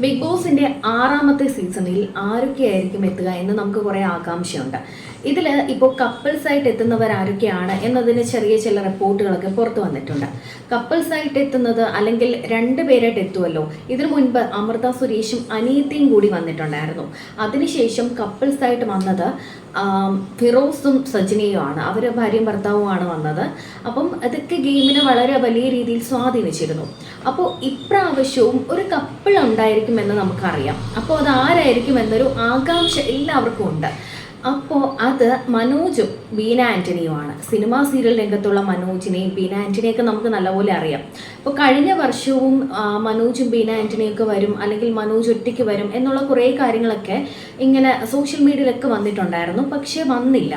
Big ബോസിന്റെ ആറാമത്തെ സീസണിൽ ആരൊക്കെയായിരിക്കും എത്തുക എന്ന് നമുക്ക് കുറേ ആകാംക്ഷയുണ്ട്. ഇതിൽ ഇപ്പോൾ കപ്പിൾസ് ആയിട്ട് എത്തുന്നവർ ആരൊക്കെയാണ് എന്നതിന് ചെറിയ ചില റിപ്പോർട്ടുകളൊക്കെ പുറത്തു വന്നിട്ടുണ്ട്. കപ്പിൾസ് ആയിട്ട് എത്തുന്നത് അല്ലെങ്കിൽ രണ്ട് പേരായിട്ട് എത്തുമല്ലോ ഇതിനു മുൻപ് അമൃത സുരേഷും അനീതിയും കൂടി വന്നിട്ടുണ്ടായിരുന്നു. അതിനുശേഷം കപ്പിൾസ് ആയിട്ട് വന്നത് ഫിറോസും സജിനയുമാണ്. അവർ ഭാര്യയും ഭർത്താവുമാണ് വന്നത്. അപ്പം അതൊക്കെ ഗെയിമിനെ വളരെ വലിയ രീതിയിൽ സ്വാധീനിച്ചിരുന്നു. അപ്പോൾ ഇപ്രാവശ്യവും ഒരു കപ്പിൾ ഉണ്ടായിരിക്കുമെന്ന് നമുക്കറിയാം. അപ്പോൾ അത് ആരായിരിക്കും എന്നൊരു ആകാംക്ഷ എല്ലാവർക്കും ഉണ്ട്. അപ്പോൾ അത് മനോജും ബീന ആന്റണിയുമാണ് സിനിമാ സീരിയൽ രംഗത്തുള്ള മനോജിനെയും ബീന ആന്റണിയൊക്കെ നമുക്ക് നല്ലപോലെ അറിയാം. അപ്പോൾ കഴിഞ്ഞ വർഷവും മനോജും ബീന ആന്റണിയൊക്കെ വരും അല്ലെങ്കിൽ മനോജ് ഒറ്റയ്ക്ക് വരും എന്നുള്ള കുറേ കാര്യങ്ങളൊക്കെ ഇങ്ങനെ സോഷ്യൽ മീഡിയയിലൊക്കെ വന്നിട്ടുണ്ടായിരുന്നു. പക്ഷേ വന്നില്ല.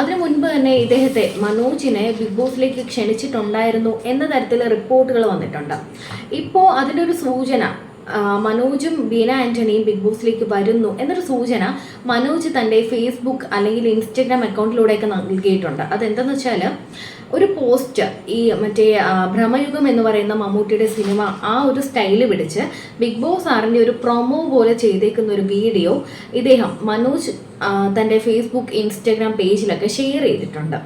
അതിനു മുൻപ് തന്നെ ഇദ്ദേഹത്തെ മനോജിനെ ബിഗ് ബോസിലേക്ക് ക്ഷണിച്ചിട്ടുണ്ടായിരുന്നു എന്ന തരത്തിൽ റിപ്പോർട്ടുകൾ വന്നിട്ടുണ്ട്. ഇപ്പോൾ അതിന്റെ ഒരു സൂചന മനോജും ബീന ആന്റണിയും ബിഗ് ബോസിലേക്ക് വരുന്നു എന്നൊരു സൂചന മനോജ് തന്റെ ഫേസ്ബുക്ക് അല്ലെങ്കിൽ ഇൻസ്റ്റഗ്രാം അക്കൗണ്ടിലൂടെയൊക്കെ നൽകിയിട്ടുണ്ട്. അതെന്തെന്ന് വെച്ചാൽ ഒരു പോസ്റ്റ് ഈ മറ്റേ ഭ്രമയുഗം എന്ന് പറയുന്ന മമ്മൂട്ടിയുടെ സിനിമ ആ ഒരു സ്റ്റൈൽ പിടിച്ച് ബിഗ് ബോസ് ആറിന്റെ ഒരു പ്രൊമോ പോലെ ചെയ്തേക്കുന്ന ഒരു വീഡിയോ ഇദ്ദേഹം മനോജ് തന്റെ ഫേസ്ബുക്ക് ഇൻസ്റ്റഗ്രാം പേജിലൊക്കെ ഷെയർ ചെയ്തിട്ടുണ്ട്.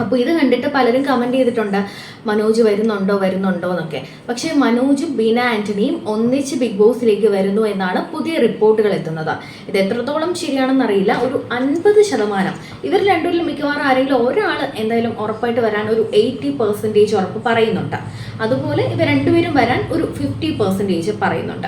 അപ്പോൾ ഇത് കണ്ടിട്ട് പലരും കമന്റ് ചെയ്തിട്ടുണ്ട്. മനോജ് വരുന്നുണ്ടോ വരുന്നുണ്ടോ എന്നൊക്കെ. പക്ഷെ മനോജും ബീന ആന്റണിയും ഒന്നിച്ച് ബിഗ് ബോസിലേക്ക് വരുന്നു എന്നാണ് പുതിയ റിപ്പോർട്ടുകൾ എത്തുന്നത്. ഇത് എത്രത്തോളം ശരിയാണെന്ന് അറിയില്ല. ഒരു അൻപത് ശതമാനം. ഇവർ രണ്ടുപേരിലും മിക്കവാറും ആരെങ്കിലും ഒരാൾ എന്തായാലും ഉറപ്പായിട്ട് വരാൻ ഒരു എയ്റ്റി പെർസെന്റേജ് ഉറപ്പ് പറയുന്നുണ്ട്. അതുപോലെ ഇവർ രണ്ടുപേരും വരാൻ ഒരു ഫിഫ്റ്റി പെർസെന്റേജ് പറയുന്നുണ്ട്.